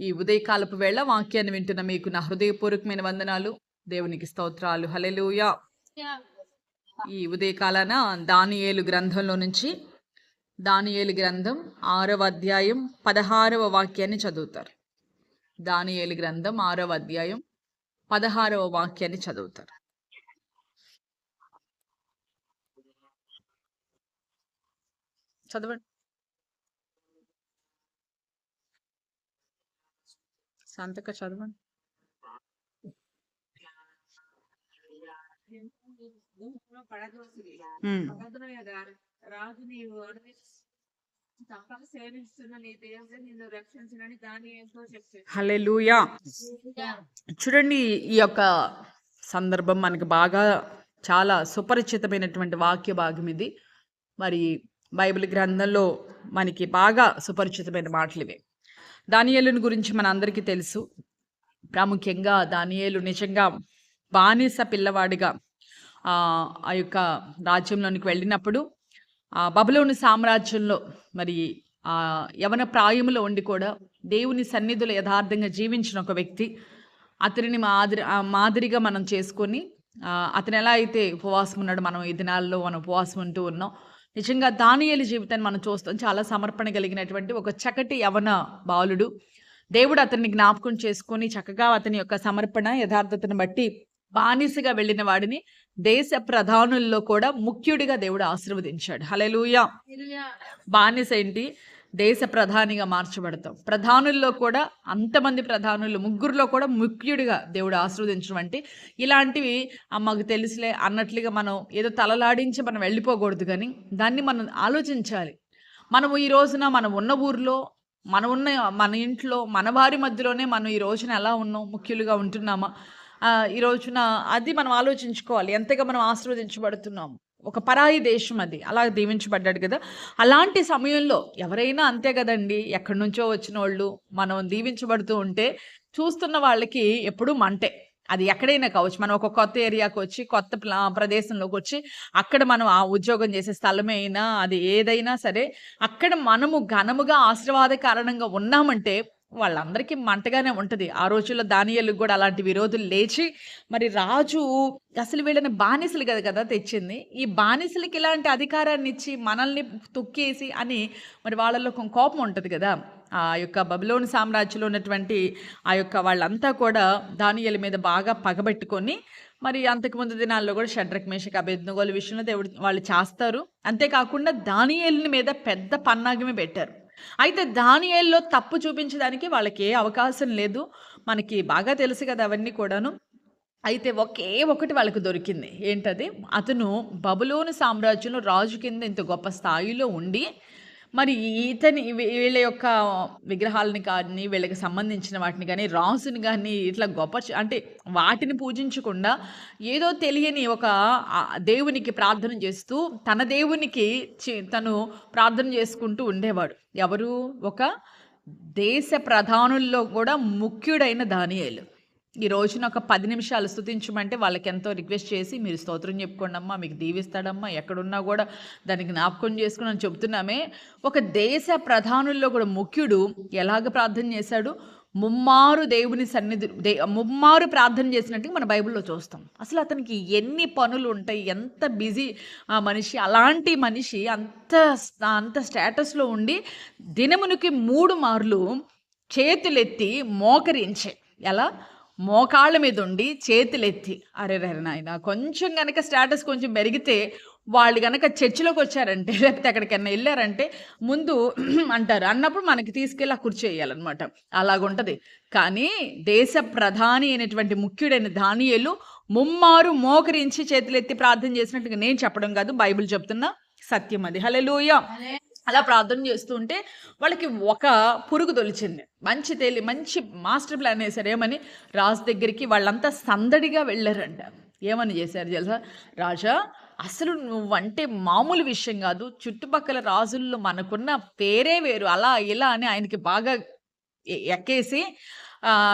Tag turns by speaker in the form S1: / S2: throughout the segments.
S1: ఈ ఉదయకాలపు వేళ వాక్యాన్ని వింటున్న మీకు నా హృదయపూర్వకమైన వందనాలు. దేవునికి స్తోత్రాలు. హలెలుయా ఈ ఉదయకాలాన దానియేలు గ్రంథంలో నుంచి దానియేలు గ్రంథం ఆరవ అధ్యాయం పదహారవ వాక్యాన్ని చదువుతారు. దానియేలు గ్రంథం ఆరవ అధ్యాయం పదహారవ వాక్యాన్ని చదువుతారు. చదవండి. శాంతక చదవండి.
S2: రాజు నీవు తప్పక సేవిస్తున్న నీ దేవుడు నిన్ను రక్షించునని దాని
S1: హల్లెలూయా. చూడండి ఈ యొక్క సందర్భం మనకి బాగా చాలా సుపరిచితమైనటువంటి వాక్య భాగం ఇది. మరి బైబిల్ గ్రంథంలో మనకి బాగా సుపరిచితమైన మాటలు ఇవి. దానియేలుని గురించి మన అందరికీ తెలుసు. ప్రాముఖ్యంగా దానియేలు నిజంగా బానిస పిల్లవాడిగా ఆ యొక్క రాజ్యంలోనికి వెళ్ళినప్పుడు ఆ బబులోని సామ్రాజ్యంలో మరి ఆ యవన ప్రాయములో ఉండి కూడా దేవుని సన్నిధిలో యథార్థంగా జీవించిన ఒక వ్యక్తి. అతనిని మాదిరి మాదిరిగా మనం చేసుకొని అతను ఎలా అయితే ఉపవాసం ఉన్నాడో మనం ఈ దినాల్లో మనం ఉపవాసం ఉంటూ ఉన్నాం. నిజంగా దానియేలు జీవితాన్ని మనం చూస్తాం. చాలా సమర్పణ కలిగినటువంటి ఒక చక్కటి యవన బాలుడు. దేవుడు అతన్ని జ్ఞాపకం చేసుకొని చక్కగా అతని యొక్క సమర్పణ యథార్థతను బట్టి బానిసగా వెళ్ళిన వాడిని దేశ ప్రధానుల్లో కూడా ముఖ్యుడిగా దేవుడు ఆశీర్వదించాడు. హలెలూయా బానిస ఏంటి? దేశ ప్రధానిగా మార్చబడతాం. ప్రధానుల్లో కూడా అంతమంది ప్రధానులు ముగ్గురులో కూడా ముఖ్యుడిగా దేవుడు ఆశీర్వదించడం అంటే ఇలాంటివి మాకు తెలుసులే అన్నట్లుగా మనం ఏదో తలలాడించి మనం వెళ్ళిపోకూడదు కానీ దాన్ని మనం ఆలోచించాలి. మనము ఈ రోజున మనం ఉన్న ఊర్లో మనం ఉన్న మన ఇంట్లో మన వారి మధ్యలోనే మనం ఈ రోజున ఎలా ఉన్నాం ముఖ్యులుగా ఉంటున్నామా? ఈ రోజున అది మనం ఆలోచించుకోవాలి. ఎంతగా మనం ఆశీర్వదించబడుతున్నాము? ఒక పరాయి దేశం అది. అలా దీవించబడ్డాడు కదా. అలాంటి సమయంలో ఎవరైనా అంతే కదండి ఎక్కడి నుంచో వచ్చిన వాళ్ళు మనం దీవించబడుతూ ఉంటే చూస్తున్న వాళ్ళకి ఎప్పుడూ మంటే. అది ఎక్కడైనా కావచ్చు. మనం ఒక కొత్త ఏరియాకి వచ్చి కొత్త ప్రదేశంలోకి వచ్చి అక్కడ మనం ఆ ఉద్యోగం చేసే స్థలమే అయినా అది ఏదైనా సరే అక్కడ మనము ఘనముగా ఆశీర్వాద కారణంగా ఉన్నామంటే వాళ్ళందరికీ మంటగానే ఉంటుంది. ఆ రోజుల్లో దానియలకు కూడా అలాంటి విరోధులు లేచి మరి రాజు అసలు వీళ్ళని బానిసలు కదా కదా తెచ్చింది. ఈ బానిసలకి ఇలాంటి అధికారాన్ని ఇచ్చి మనల్ని తొక్కేసి అని మరి వాళ్ళలో కొంచెం కోపం ఉంటుంది కదా. ఆ యొక్క బబులోని సామ్రాజ్యంలో ఉన్నటువంటి ఆ యొక్క వాళ్ళంతా కూడా దానియల మీద బాగా పగబెట్టుకొని మరి అంతకుముందు దినాల్లో కూడా షడ్రక్ మేషక్ అభేద్నగోల విషయంలో దేవుడు వాళ్ళు చేస్తారు. అంతేకాకుండా దానియల్ని మీద పెద్ద పన్నాగమే పెట్టారు. అయితే దానియేల్లో తప్పు చూపించడానికి వాళ్ళకి ఏ అవకాశం లేదు. మనకి బాగా తెలుసు కదా అవన్నీ కూడాను. అయితే ఒకే ఒకటి వాళ్ళకి దొరికింది. ఏంటది? అతను బబులోని సామ్రాజ్యంలో రాజు కింద ఇంత గొప్ప స్థాయిలో ఉండి మరి ఇతని వీళ్ళ యొక్క విగ్రహాలని కానీ వీళ్ళకి సంబంధించిన వాటిని కానీ రాసుని కానీ ఇట్లా గొప్ప అంటే వాటిని పూజించకుండా ఏదో తెలియని ఒక దేవునికి ప్రార్థన చేస్తూ తన దేవునికి తను ప్రార్థన చేసుకుంటూ ఉండేవాడు. ఎవరు? ఒక దేశ ప్రధానుల్లో కూడా ముఖ్యుడైన దానియేలు. ఈ రోజున ఒక పది నిమిషాలు స్తుతించమంటే వాళ్ళకి ఎంతో రిక్వెస్ట్ చేసి మీరు స్తోత్రం చెప్పుకోండి అమ్మా మీకు దీవిస్తాడమ్మా ఎక్కడున్నా కూడా దానికి జ్ఞాపకం చేసుకుని అని చెప్తున్నామే. ఒక దేశ ప్రధానుల్లో కూడా ముఖ్యుడు ఎలాగ ప్రార్థన చేశాడు? ముమ్మారు దేవుని సన్నిధి దే ముమ్మారు ప్రార్థన చేసినట్టు మన బైబిల్లో చూస్తాం. అసలు అతనికి ఎన్ని పనులు ఉంటాయి? ఎంత బిజీ ఆ మనిషి? అలాంటి మనిషి అంత అంత స్టేటస్లో ఉండి దినమునికి మూడు మార్లు చేతులెత్తి మోకరించే. ఎలా? మోకాళ్ళ మీద ఉండి చేతులెత్తి అరే రే నాయన కొంచెం కనుక స్టేటస్ కొంచెం పెరిగితే వాళ్ళు కనుక చర్చిలోకి వచ్చారంటే లేకపోతే ఎక్కడికైనా వెళ్ళారంటే ముందు అంటారు. అన్నప్పుడు మనకి తీసుకెళ్ళి ఆ కుర్చీ వేయాలన్నమాట. అలాగుంటది. కానీ దేశ ప్రధాని అయినటువంటి ముఖ్యుడైన దానియేలు ముమ్మారు మోకరించి చేతులెత్తి ప్రార్థన చేసినట్టుగా నేను చెప్పడం కాదు. బైబిల్ చెప్తున్నా సత్యం అది. హల్లెలూయా. అలా ప్రార్థన చేస్తుంటే వాళ్ళకి ఒక పురుగు తొలిచింది. మంచి తేలి మంచి మాస్టర్ ప్లాన్ వేశారు. ఏమని? రాజు దగ్గరికి వాళ్ళంతా సందడిగా వెళ్ళారంట. ఏమని చేశారు తెలుసా? రాజా అసలు నువ్వంటే మామూలు విషయం కాదు. చుట్టుపక్కల రాజుల్లో మనకున్న పేరే వేరు. అలా ఇలా అని ఆయనకి బాగా ఎ- ఎక్కేసి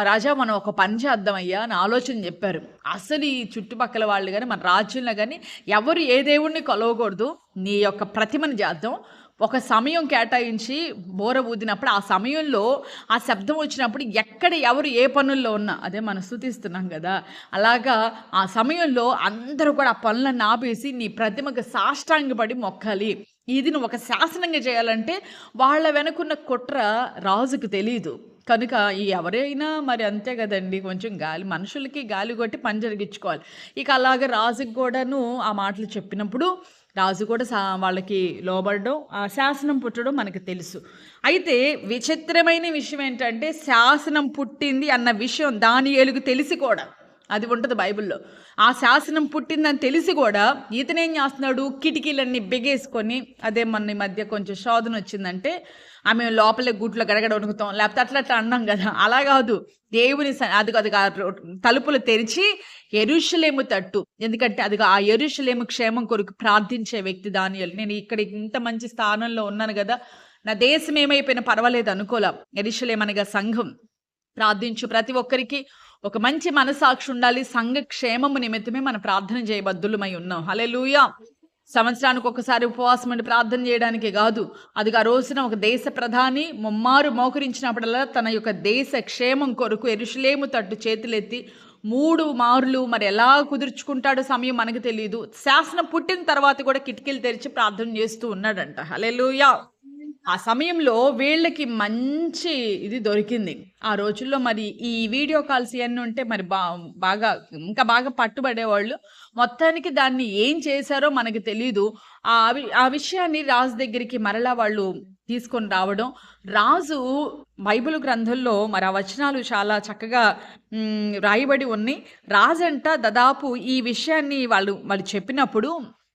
S1: రాజా మనం ఒక పని చేద్దామయ్యా అని ఆలోచన చెప్పారు. అసలు ఈ చుట్టుపక్కల వాళ్ళు కానీ మన రాజ్యంలో కానీ ఎవరు ఏ దేవుణ్ణి కొలవకూడదు. నీ యొక్క ప్రతిమను చేద్దాం. ఒక సమయం కేటాయించి బోర ఊదినప్పుడు ఆ సమయంలో ఆ శబ్దం వచ్చినప్పుడు ఎక్కడ ఎవరు ఏ పనుల్లో ఉన్నా అదే మనం స్థుతిస్తున్నాం కదా అలాగా ఆ సమయంలో అందరూ కూడా ఆ పనులను ఆపేసి నీ ప్రతిమకు సాష్టాంగపడి మొక్కాలి. ఇది నువ్వు ఒక శాసనంగా చేయాలంటే వాళ్ళ వెనుకున్న కుట్ర రాజుకు తెలియదు కనుక ఈ ఎవరైనా మరి అంతే కదండి కొంచెం గాలి మనుషులకి గాలి కొట్టి పని జరిగించుకోవాలి. ఇక అలాగే రాజుకి కూడాను ఆ మాటలు చెప్పినప్పుడు రాజు కూడా సా వాళ్ళకి లోబడడం ఆ శాసనం పుట్టడం మనకు తెలుసు. అయితే విచిత్రమైన విషయం ఏంటంటే శాసనం పుట్టింది అన్న విషయం దాని ఏలుగు తెలిసి కూడా అది ఉంటుంది బైబిల్లో. ఆ శాసనం పుట్టిందని తెలిసి కూడా ఇతనేం చేస్తున్నాడు? కిటికీలన్నీ బిగేసుకొని అదే మన ఈ మధ్య కొంచెం శోధన వచ్చిందంటే ఆమె లోపలే గుట్లో గడగడ వణుకుతాం లేకపోతే అట్లా అట్లా అన్నాం కదా. అలా కాదు. దేవుని అది అది తలుపులు తెరిచి ఎరుషలేము తట్టు. ఎందుకంటే అది ఆ ఎరుషలేము క్షేమం కొరకు ప్రార్థించే వ్యక్తి దానియలు. నేను ఇక్కడ ఇంత మంచి స్థానంలో ఉన్నాను కదా నా దేశం ఏమైపోయినా పర్వాలేదు అనుకోలే. ఎరుషలేం సంఘం. ప్రార్థించు ప్రతి ఒక్కరికి ఒక మంచి మనసాక్షి ఉండాలి. సంఘ క్షేమము నిమిత్తమే మనం ప్రార్థన చేయబద్దులమై ఉన్నాం. హలే లూయా సంవత్సరానికి ఒకసారి ఉపవాసం ఉండి ప్రార్థన చేయడానికి కాదు. అది ఆ రోజున ఒక దేశ ప్రధాని ముమ్మారు మోకరించినప్పుడల్లా తన యొక్క దేశ క్షేమం కొరకు ఎరుషులేము తట్టు చేతులెత్తి మూడు మారులు మరి ఎలా కుదుర్చుకుంటాడో సమయం మనకు తెలియదు శాసనం పుట్టిన తర్వాత కూడా కిటికీలు తెరిచి ప్రార్థన చేస్తూ ఉన్నాడంట. హల్లెలూయా. ఆ సమయంలో వీళ్ళకి మంచి ఇది దొరికింది. ఆ రోజుల్లో మరి ఈ వీడియో కాల్స్ ఇవన్నీ ఉంటే మరి బా బాగా ఇంకా బాగా పట్టుబడేవాళ్ళు. మొత్తానికి దాన్ని ఏం చేశారో మనకు తెలీదు. ఆ ఆ విషయాన్ని రాజు దగ్గరికి మరలా వాళ్ళు తీసుకొని రావడం. రాజు బైబిల్ గ్రంథంలో మరి ఆ వచనాలు చాలా చక్కగా వ్రాయబడి ఉన్నాయి. రాజంట దాదాపు ఈ విషయాన్ని వాళ్ళు వాళ్ళు చెప్పినప్పుడు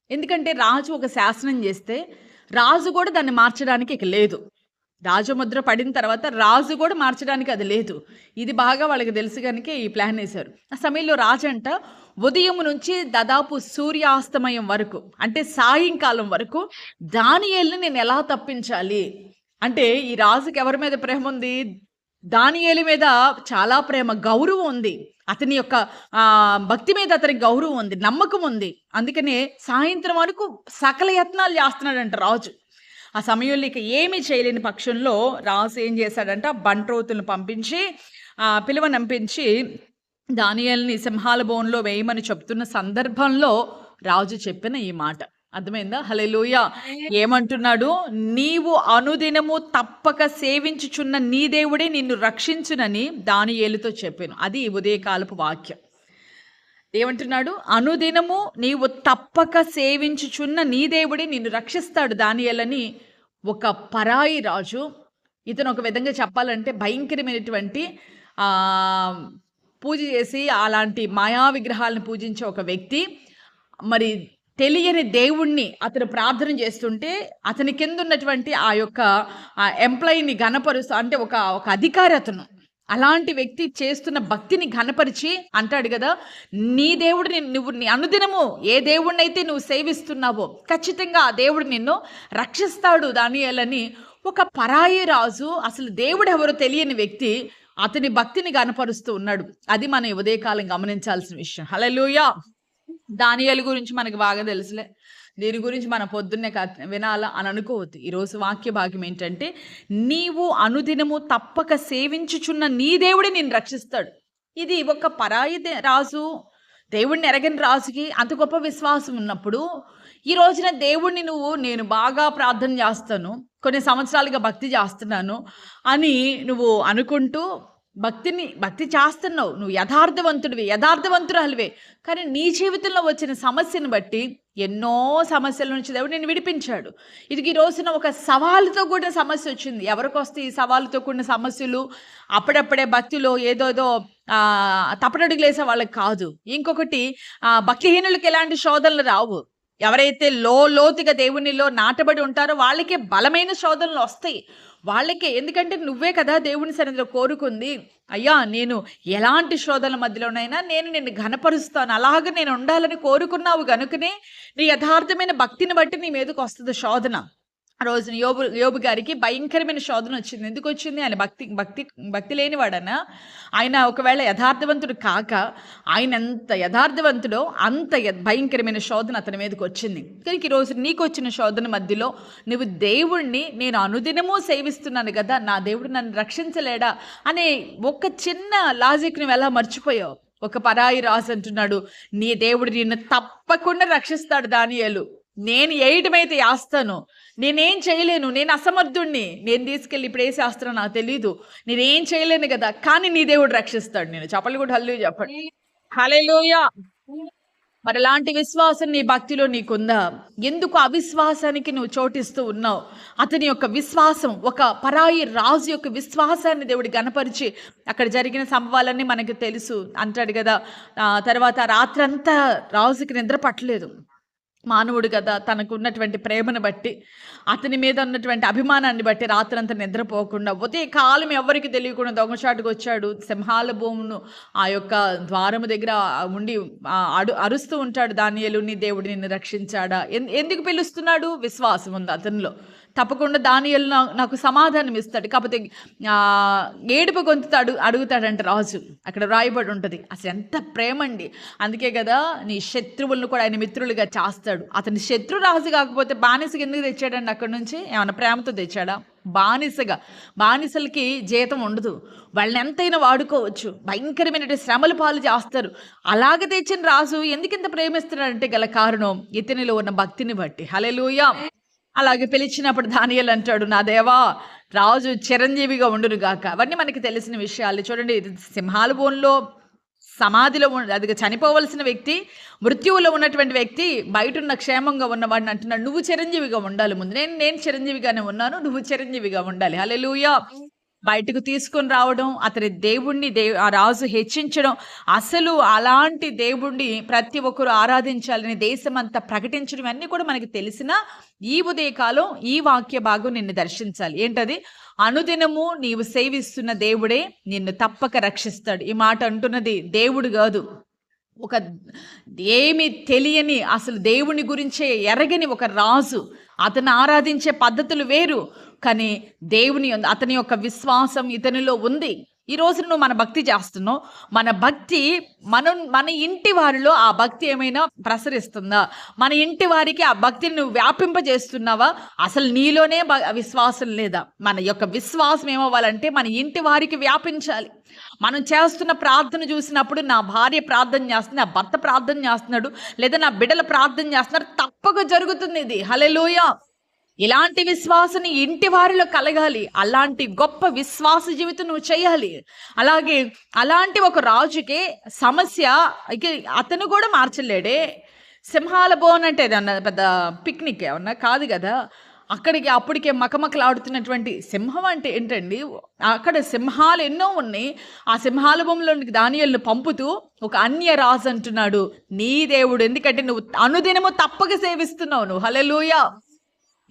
S1: ఎందుకంటే రాజు ఒక శాసనం చేస్తే రాజు కూడా దాన్ని మార్చడానికి ఇక లేదు. రాజముద్ర పడిన తర్వాత రాజు కూడా మార్చడానికి అది లేదు. ఇది బాగా వాళ్ళకి తెలుసు కనుక ఈ ప్లాన్ వేశారు. ఆ సమయంలో రాజు అంట ఉదయం నుంచి దాదాపు సూర్యాస్తమయం వరకు అంటే సాయంకాలం వరకు దానియేల్ని నేను ఎలా తప్పించాలి? అంటే ఈ రాజుకి ఎవరి మీద ప్రేమ ఉంది దానియేలు మీద చాలా ప్రేమ గౌరవం ఉంది. అతని యొక్క భక్తి మీద అతనికి గౌరవం ఉంది నమ్మకం ఉంది. అందుకనే సాయంత్రం వరకు సకల యత్నాలు చేస్తున్నాడంట రాజు. ఆ సమయంలో ఇక ఏమీ చేయలేని పక్షంలో రాజు ఏం చేశాడంట? బంట్రోతులను పంపించి పిలువనంపించి దానియల్ని సింహాల బోన్లో వేయమని చెప్తున్న సందర్భంలో రాజు చెప్పిన ఈ మాట. అర్థమైందా? హలెలూయ ఏమంటున్నాడు? నీవు అనుదినము తప్పక సేవించుచున్న నీ దేవుడే నిన్ను రక్షించునని దానియేలుతో చెప్పాను. అది ఉదయకాలపు వాక్యం. ఏమంటున్నాడు? అనుదినము నీవు తప్పక సేవించుచున్న నీ దేవుడే నిన్ను రక్షిస్తాడు దానియేలని ఒక పరాయి రాజు. ఇతను ఒక విధంగా చెప్పాలంటే భయంకరమైనటువంటి ఆ, పూజ చేసి అలాంటి మాయా విగ్రహాలను పూజించే ఒక వ్యక్తి. మరి తెలియని దేవుణ్ణి అతను ప్రార్థన చేస్తుంటే అతని కింద ఉన్నటువంటి ఆ యొక్క ఎంప్లాయీని ఘనపరుస్తూ అంటే ఒక ఒక అధికారి అతను. అలాంటి వ్యక్తి చేస్తున్న భక్తిని ఘనపరిచి అంటాడు కదా నీ దేవుడిని నువ్వు నీ అనుదినము ఏ దేవుడినైతే నువ్వు సేవిస్తున్నావో ఖచ్చితంగా ఆ దేవుడు నిన్ను రక్షిస్తాడు దానియాలని ఒక పరాయి రాజు అసలు దేవుడు ఎవరో తెలియని వ్యక్తి అతని భక్తిని గనపరుస్తూ ఉన్నాడు. అది మనం ఉదయకాలం గమనించాల్సిన విషయం. హలో దానియాల గురించి మనకు బాగా తెలుసులే. దీని గురించి మన పొద్దున్నే వినాలా అని అనుకోవద్దు. ఈరోజు వాక్య భాగ్యం ఏంటంటే నీవు అనుదినము తప్పక సేవించుచున్న నీ దేవుడే నేను రక్షిస్తాడు. ఇది ఒక పరాయి రాజు దేవుడిని ఎరగని రాజుకి అంత గొప్ప విశ్వాసం ఉన్నప్పుడు ఈ రోజున దేవుడిని నువ్వు నేను బాగా ప్రార్థన చేస్తాను కొన్ని సంవత్సరాలుగా భక్తి చేస్తున్నాను అని నువ్వు అనుకుంటూ భక్తిని భక్తి చేస్తున్నావు. నువ్వు యథార్థవంతుడివి యథార్థవంతురాలివే కానీ నీ జీవితంలో వచ్చిన సమస్యను బట్టి ఎన్నో సమస్యల నుంచి దేవుడు నేను విడిపించాడు. ఇది ఈ రోజున ఒక సవాలుతో కూడిన సమస్య వచ్చింది. ఎవరికి వస్తే ఈ సవాలుతో కూడిన సమస్యలు? అప్పుడప్పుడే భక్తిలో ఏదోదో ఆ, తప్పటడుగులు వేసే వాళ్ళకి కాదు. ఇంకొకటి భక్తిహీనులకు ఎలాంటి శోధనలు రావు. ఎవరైతే లో లోతుగా దేవునిలో నాటబడి ఉంటారో వాళ్ళకే బలమైన శోధనలు వస్తాయి. వాళ్ళకే. ఎందుకంటే నువ్వే కదా దేవుని సన్నిధిలో కోరుకుంది. అయ్యా నేను ఎలాంటి శోధనల మధ్యలోనైనా నేను నిన్ను ఘనపరుస్తాను. అలాగ నేను ఉండాలని కోరుకున్నావు గనుకనే నీ యథార్థమైన భక్తిని బట్టి నీ మీదకు వస్తుంది శోధన. రోజున యోబు యోబు గారికి భయంకరమైన శోధన వచ్చింది. ఎందుకు వచ్చింది? ఆయన భక్తి భక్తి భక్తి లేనివాడనా ఆయన ఒకవేళ యథార్థవంతుడు కాక ఆయన ఎంత యథార్థవంతుడో అంత భయంకరమైన శోధన అతని మీదకి వచ్చింది. కానీ ఈరోజు నీకు వచ్చిన శోధన మధ్యలో నువ్వు దేవుణ్ణి నేను అనుదినము సేవిస్తున్నాను కదా నా దేవుడు నన్ను రక్షించలేడా అనే ఒక చిన్న లాజిక్ నువ్వు ఎలా మర్చిపోయావు? ఒక పరాయి రాజు అంటున్నాడు నీ దేవుడు నిన్ను తప్పకుండా రక్షిస్తాడు దానియలు. నేను వేయటమైతే యాస్తాను. నేనేం చేయలేను నేను అసమర్థుణ్ణి. నేను తీసుకెళ్ళి ఇప్పుడు ఏ శాస్త్రం నాకు తెలీదు. నేనేం చేయలేను కదా. కానీ నీ దేవుడు రక్షిస్తాడు నేను చెప్పలు కూడా హల్లు చెప్పండి. హల్లెలూయా. మరి అలాంటి విశ్వాసం నీ భక్తిలో నీకుందా? ఎందుకు అవిశ్వాసానికి నువ్వు చోటిస్తూ ఉన్నావు? అతని యొక్క విశ్వాసం ఒక పరాయి రాజు యొక్క విశ్వాసాన్ని దేవుడు గనపరిచి అక్కడ జరిగిన సంభవాలన్నీ మనకు తెలుసు. అంటాడు కదా తర్వాత రాత్రంతా రాజుకి నిద్ర పట్టలేదు. మానవుడు కదా తనకు ఉన్నటువంటి ప్రేమను బట్టి అతని మీద ఉన్నటువంటి అభిమానాన్ని బట్టి రాత్రంతా నిద్రపోకుండా ఉదయ కాలం ఎవరికి తెలియకుండా దొంగచాటుకు వచ్చాడు. సింహాల భూమును ఆ యొక్క ద్వారము దగ్గర ఉండి అడు అరుస్తూ ఉంటాడు. దానియలు నీ దేవుడు నిన్ను రక్షించాడా? ఎన్- ఎందుకు పిలుస్తున్నాడు? విశ్వాసం ఉంది అతనిలో. తప్పకుండా దానియలు నాకు సమాధానం ఇస్తాడు. కాకపోతే ఏడుపు గొంతుతో అడుగు అడుగుతాడంట రాజు. అక్కడ రాయబడి ఉంటుంది. అసలు ఎంత ప్రేమ అండి అందుకే కదా నీ శత్రువులను కూడా ఆయన మిత్రులుగా చేస్తాడు. అతని శత్రు రాజు కాకపోతే బానిసగా ఎందుకు తెచ్చాడండి అక్కడ నుంచి? ఏమైనా ప్రేమతో తెచ్చాడా? బానిసగా. బానిసలకి జీతం ఉండదు. వాళ్ళని ఎంతైనా వాడుకోవచ్చు. భయంకరమైన శ్రమలు పాలు చేస్తారు. అలాగ తెచ్చిన రాజు ఎందుకింత ప్రేమిస్తున్నాడంటే గల కారణం ఇతనిలో ఉన్న భక్తిని బట్టి. హలెలూయా అలాగే పిలిచినప్పుడు దానియలు అంటాడు నా దేవా రాజు చిరంజీవిగా ఉండును గాక అవన్నీ మనకి తెలిసిన విషయాలు. చూడండి సింహాల బోన్లో సమాధిలో అది చనిపోవలసిన వ్యక్తి మృత్యువులో ఉన్నటువంటి వ్యక్తి బయట ఉన్న క్షేమంగా ఉన్నవాడిని అంటున్నాడు నువ్వు చిరంజీవిగా ఉండాలి ముందు. నేను నేను చిరంజీవిగానే ఉన్నాను నువ్వు చిరంజీవిగా ఉండాలి. హల్లెలూయా. బయటకు తీసుకొని రావడం అతని దేవుణ్ణి దే ఆ రాజు హెచ్చించడం అసలు అలాంటి దేవుణ్ణి ప్రతి ఒక్కరు ఆరాధించాలని దేశమంతా ప్రకటించడం అన్నీ కూడా మనకి తెలిసిన ఈ ఉదయకాలం ఈ వాక్య భాగం నిన్ను దర్శించాలి. ఏంటది? అనుదినము నీవు సేవిస్తున్న దేవుడే నిన్ను తప్పక రక్షిస్తాడు. ఈ మాట అంటున్నది దేవుడు కాదు. ఒక ఏమి తెలియని అసలు దేవుని గురించే ఎరగని ఒక రాజు. అతను ఆరాధించే పద్ధతులు వేరు. కానీ దేవుని అతని యొక్క విశ్వాసం ఇతనిలో ఉంది. ఈ రోజు నువ్వు మన భక్తి చేస్తున్నావు. మన భక్తి మనం మన ఇంటి వారిలో ఆ భక్తి ఏమైనా ప్రసరిస్తుందా? మన ఇంటి వారికి ఆ భక్తిని నువ్వు వ్యాపింపజేస్తున్నావా? అసలు నీలోనే విశ్వాసం లేదా? మన యొక్క విశ్వాసం ఏమవ్వాలంటే మన ఇంటి వారికి వ్యాపించాలి. మనం చేస్తున్న ప్రార్థన చూసినప్పుడు నా భార్య ప్రార్థన చేస్తుంది నా భర్త ప్రార్థన చేస్తున్నాడు లేదా నా బిడ్డలు ప్రార్థన చేస్తున్నారు తప్పక జరుగుతుంది ఇది. హలెలూయ ఇలాంటి విశ్వాసని ఇంటి వారిలో కలగాలి. అలాంటి గొప్ప విశ్వాస జీవితం నువ్వు చేయాలి. అలాగే అలాంటి ఒక రాజుకి సమస్య అతను కూడా మార్చలేడే. సింహాల బోన్ అంటే ఏదన్నా పెద్ద పిక్నిక్ ఏమన్నా కాదు కదా. అక్కడికి అప్పటికే మకమకలాడుతున్నటువంటి సింహం అంటే ఏంటండి? అక్కడ సింహాలు ఎన్నో ఉన్నాయి. ఆ సింహాల బొమ్మలోనికి దానియల్ని పంపుతూ ఒక అన్య రాజు అంటున్నాడు. నీ దేవుడు ఎందుకంటే నువ్వు అనుదినము తప్పక సేవిస్తున్నావు నువ్వు. హలెలూయా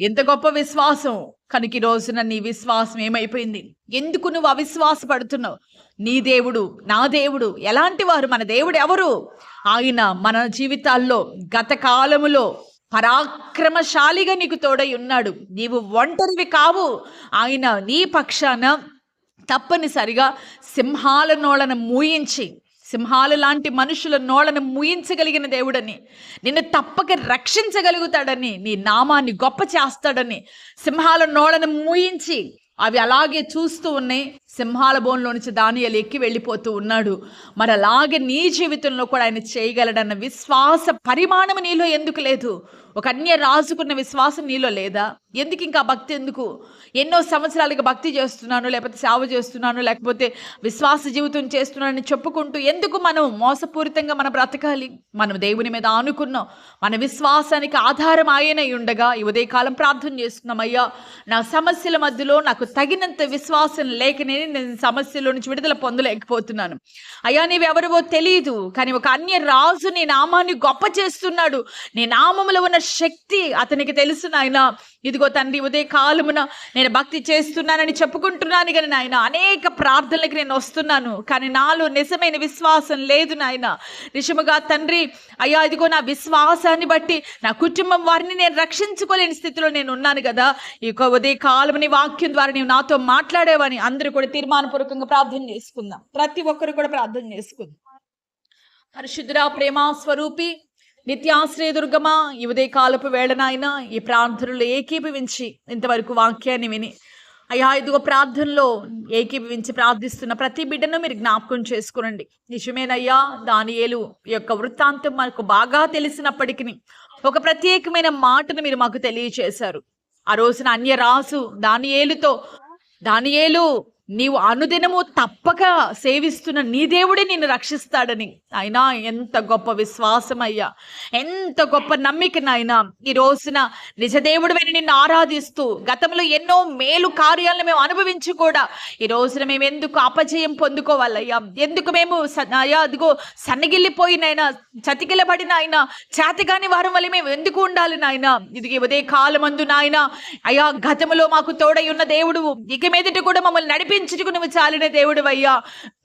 S1: ఎంత గొప్ప విశ్వాసం. కనుక రోజున నీ విశ్వాసం ఏమైపోయింది? ఎందుకు నువ్వు అవిశ్వాస పడుతున్నావు? నీ దేవుడు నా దేవుడు ఎలాంటి వారు? మన దేవుడు ఎవరు? ఆయన మన జీవితాల్లో గత కాలములో పరాక్రమశాలిగా నీకు తోడై ఉన్నాడు. నీవు ఒంటరివి కావు. ఆయన నీ పక్షాన తప్పనిసరిగా సింహాల నోళన మూయించి సింహాలు లాంటి మనుషుల నోళ్ళను మూయించగలిగిన దేవుడని నిన్ను తప్పక రక్షించగలుగుతాడని నీ నామాన్ని గొప్ప చేస్తాడని సింహాల నోళ్ళను మూయించి అవి అలాగే చూస్తూ ఉన్నాయి. సింహాల బోన్లో నుంచి దానియలు ఎక్కి వెళ్ళిపోతూ ఉన్నాడు. మరి అలాగే నీ జీవితంలో కూడా ఆయన చేయగలడన్న విశ్వాస పరిమాణం నీలో ఎందుకు లేదు? ఒక అన్య రాజుకున్న విశ్వాసం నీలో లేదా? ఎందుకు ఇంకా భక్తి ఎందుకు? ఎన్నో సంవత్సరాలుగా భక్తి చేస్తున్నాను లేకపోతే సేవ చేస్తున్నాను లేకపోతే విశ్వాస జీవితం చేస్తున్నానని చెప్పుకుంటూ ఎందుకు మనం మోసపూరితంగా మనం బ్రతకాలి? మనం దేవుని మీద ఆనుకున్నాం. మన విశ్వాసానికి ఆధారం ఆయనై ఉండగా ఈ ఉదయకాలం ప్రార్థన చేస్తున్నాం. అయ్యా నా సమస్యల మధ్యలో నాకు తగినంత విశ్వాసం లేకనే నేను సమస్యలో నుంచి విడుదల పొందలేకపోతున్నాను. అయ్యా నీవెవరివో తెలియదు కానీ ఒక అన్య రాజు నీ నామాన్ని గొప్ప చేస్తున్నాడు. నీ నామములో ఉన్న శక్తి అతనికి తెలుసు నాయన. ఇదిగో తండ్రి ఉదయ కాలమున నేను భక్తి చేస్తున్నానని చెప్పుకుంటున్నాను కానీ నాయన. అనేక ప్రార్థనలకు నేను వస్తున్నాను కానీ నాలో నిజమైన విశ్వాసం లేదు నాయన. నిజముగా తండ్రి అయ్యా ఇదిగో నా విశ్వాసాన్ని బట్టి నా కుటుంబం వారిని నేను రక్షించుకోలేని స్థితిలో నేను ఉన్నాను కదా ఈ ఉదయ కాలముని వాక్యం ద్వారా నీవు నాతో మాట్లాడేవని అందరూ కూడా తీర్మానపూర్వకంగా ప్రార్థన చేసుకుందాం. ప్రతి ఒక్కరు కూడా ప్రార్థన చేసుకుందాం. పరిశుద్ధురా ప్రేమ స్వరూపి నిత్యాశ్రయ దుర్గమా? ఈ ఉదయ కాలపు ఈ ప్రార్థనలు ఏకీభవించి ఇంతవరకు వాక్యాన్ని విని అయ్యా ఇదిగో ప్రార్థనలో ఏకీభవించి ప్రార్థిస్తున్న ప్రతి బిడ్డను మీరు జ్ఞాపకం చేసుకునండి. నిజమేనయ్యా దానియేలు యొక్క వృత్తాంతం మనకు బాగా తెలిసినప్పటికీ ఒక ప్రత్యేకమైన మాటను మీరు మాకు తెలియచేశారు. ఆ రోజున అన్యరాసు దానియేలుతో దానియేలు నీవు అనుదినము తప్పక సేవిస్తున్న నీ దేవుడే నిన్ను రక్షిస్తాడని. అయినా ఎంత గొప్ప విశ్వాసం అయ్యా. ఎంత గొప్ప నమ్మిక నాయనా. ఈ రోజున నిజదేవుడు నిన్ను ఆరాధిస్తూ గతంలో ఎన్నో మేలు కార్యాలను మేము అనుభవించి కూడా ఈ రోజున మేము ఎందుకు అపజయం పొందుకోవాలయ్యా? ఎందుకు మేము స- అయ్యా అదిగో సన్నగిల్లిపోయినైనా చతికిలబడిన ఆయన చేతగాని వారం వల్ల మేము ఎందుకు ఉండాలి నాయన? ఇది ఉదయ కాలమందు నాయన అయ్యా గతములో మాకు తోడై ఉన్న దేవుడు ఇక మీదట కూడా మమ్మల్ని నడిపి నడిపించుటకు నువ్వు చాలిన దేవుడు అయ్యా.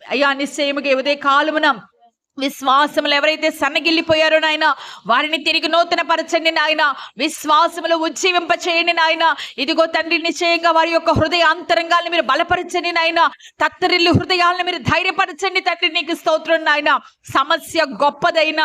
S1: అయ్యా నిశ్చయముగా ఉదయ కాలమున. విశ్వాసములు ఎవరైతే సన్నగిల్లిపోయారో నాయన వారిని తిరిగి నూతన పరచండి నాయన. విశ్వాసములు ఉజ్జీవింప చేయండి నాయన. ఇదిగో తండ్రి నిశ్చయంగా వారి యొక్క హృదయ అంతరంగాలను మీరు బలపరచండి నాయన. తత్తరిల్లు హృదయాలను మీరు ధైర్యపరచండి తండ్రి నీకు స్తోత్రం నాయన. సమస్య గొప్పదైన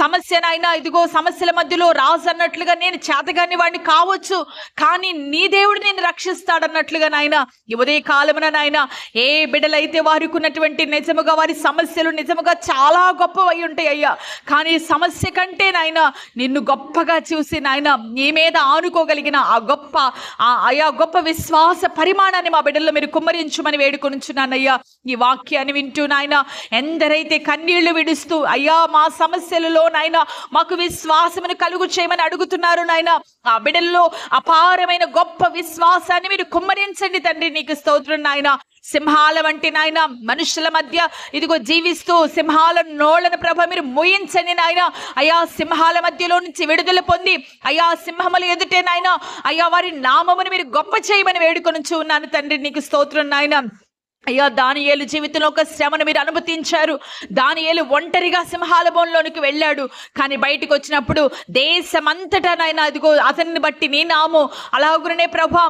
S1: సమస్య నాయన ఇదిగో సమస్యల మధ్యలో రాజు అన్నట్లుగా నేను చేతగాని వాడిని కావచ్చు కానీ నీ దేవుడు నేను రక్షిస్తాడన్నట్లుగా నాయన. ఈ ఉదయ కాలమున నాయన ఏ బిడ్డలైతే వారికి ఉన్నటువంటి నిజముగా వారి సమస్యలు నిజముగా చాలా గొప్పవై ఉంటాయి అయ్యా. కానీ సమస్య కంటే నాయన నిన్ను గొప్పగా చూసి నాయన నీ మీద ఆనుకోగలిగిన ఆ గొప్ప ఆ అయా గొప్ప విశ్వాస పరిమాణాన్ని మా బిడ్డల్లో మీరు కుమ్మరించమని వేడుకొనిచున్నానయ్యా. ఈ వాక్యాన్ని వింటూ నాయన ఎందరైతే కన్నీళ్ళు విడుస్తూ అయ్యా మా సమస్యలలో నాయన మాకు విశ్వాసమును కలుగు చేయమని అడుగుతున్నారు నాయన. ఆ బిడ్డల్లో అపారమైన గొప్ప విశ్వాసాన్ని మీరు కుమ్మరించండి తండ్రి నీకు స్తోత్రం నాయన. సింహాల వంటి నాయన మనుషుల మధ్య ఇదిగో జీవిస్తూ సింహాల నోళ్ళను ప్రభ మీరు మోయించండి నాయన. అయా సింహాల మధ్యలో నుంచి విడుదల పొంది అయా సింహములు ఎదుటే నాయన అయ్యా వారి నామమును మీరు గొప్ప చేయమని వేడుకొని ఉన్నాను తండ్రి నీకు స్తోత్రం నాయన. అయ్యా దానియేలు జీవితంలో ఒక శ్రమను మీరు అనుమతించారు. దానియేలు ఒంటరిగా సింహాల బోన్లోనికి వెళ్ళాడు. కానీ బయటకు వచ్చినప్పుడు దేశమంతటా నాయన అదిగో అతనిని బట్టి నీ నాము అలాగునే ప్రభా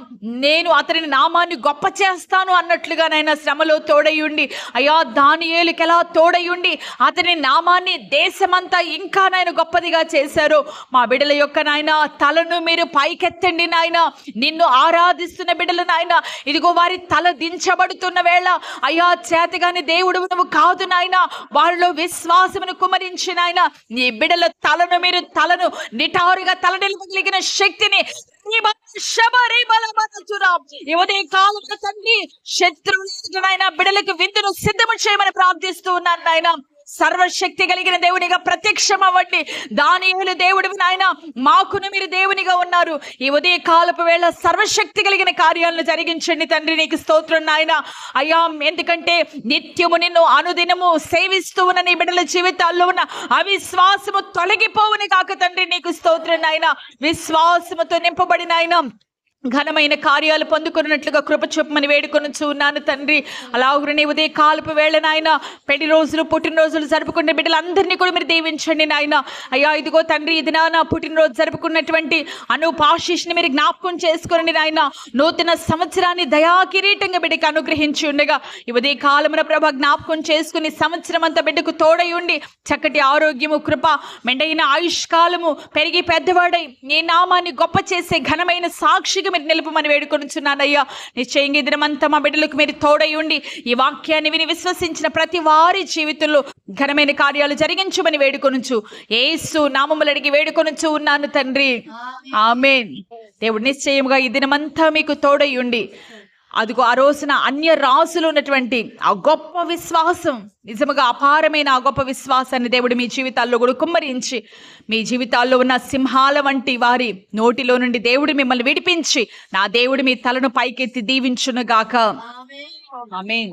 S1: నేను అతని నామాన్ని గొప్ప చేస్తాను అన్నట్లుగా నాయన శ్రమలో తోడయుండి అయ్యా దానియేలుకి ఎలా తోడయుండి అతని నామాన్ని దేశమంతా ఇంకా నాయన గొప్పదిగా చేశారు. మా బిడ్డల యొక్క నాయన తలను మీరు పైకెత్తండి నాయన. నిన్ను ఆరాధిస్తున్న బిడ్డల నాయన ఇదిగో వారి తల దించబడుతున్న వేళ అయ్యా చేతగాని దేవుడు నువ్వు కాదు నాయన. వారిలో విశ్వాసమును కుమరించి నాయన. నీ బిడల తలను మీరు తలను నిటారుగా తల నిలవగలిగిన శక్తిని శబరి కాలంలో తండ్రి శత్రువులు బిడలకు విందును సిద్ధము చేయమని ప్రార్థిస్తూ ఉన్నాను నాయన. సర్వశక్తి కలిగిన దేవునిగా ప్రత్యక్షం అవ్వండి దానియులు దేవుడు నాయన మాకును మీరు దేవునిగా ఉన్నారు. ఈ ఉదయ కాలపు వేళ సర్వశక్తి కలిగిన కార్యాలను జరిగించండి తండ్రి నీకు స్తోత్రం నాయన. అయ్యా ఎందుకంటే నిత్యము నిన్ను అనుదినము సేవిస్తూ ఉన్న నీ బిడ్డల జీవితాల్లో ఉన్న అవిశ్వాసము తొలగిపోవుని కాక తండ్రి నీకు స్తోత్రం నాయన. విశ్వాసముతో నింపబడిన ఆయన ఘనమైన కార్యాలు పొందుకున్నట్లుగా కృప చూపమని వేడుకొని ఉన్నాను తండ్రి. అలాగునే ఉదయ కాలపు వేళ నాయన పెళ్ళి రోజులు పుట్టినరోజులు జరుపుకునే బిడ్డలందరినీ కూడా మీరు దీవించండి నాయన. అయ్యా ఇదిగో తండ్రి ఇది నా పుట్టినరోజు జరుపుకున్నటువంటి అనుపాశిష్ని మీరు జ్ఞాపకం చేసుకోండి నాయన. నూతన సంవత్సరాన్ని దయా కిరీటంగా బిడ్డకి అనుగ్రహించి ఉండగా ఉదయ కాలమున ప్రభ జ్ఞాపకం చేసుకుని సంవత్సరం అంతా బిడ్డకు తోడై ఉండి చక్కటి ఆరోగ్యము కృప మెండైన ఆయుష్కాలము పెరిగి పెద్దవాడై నీ నామాన్ని గొప్ప చేసే ఘనమైన సాక్షిగా మీరు నిలుపమని వేడుకొనుచున్నానయ్యా. నిశ్చయంగా ఈ దినమంతా మా బిడ్డలకు మీరు తోడై ఉండి ఈ వాక్యాన్ని విని విశ్వసించిన ప్రతి వారి జీవితంలో ఘనమైన కార్యాలు జరిగించమని వేడుకొనుచు. ఏసు నామములు అడిగి వేడుకొనుచు ఉన్నాను తండ్రి. ఆమెన్. దేవుడు నిశ్చయముగా ఈ దినమంతా మీకు తోడై ఉండి అదిగో ఆ రోజున అన్య రాసులు ఉన్నటువంటి ఆ గొప్ప విశ్వాసం నిజముగా అపారమైన ఆ గొప్ప విశ్వాసాన్ని దేవుడు మీ జీవితాల్లో కూడా కుమ్మరించి మీ జీవితాల్లో ఉన్న సింహాల వంటి వారి నోటిలో నుండి దేవుడు మిమ్మల్ని విడిపించి నా దేవుడు మీ తలను పైకెత్తి దీవించునుగాక. ఆమేన్.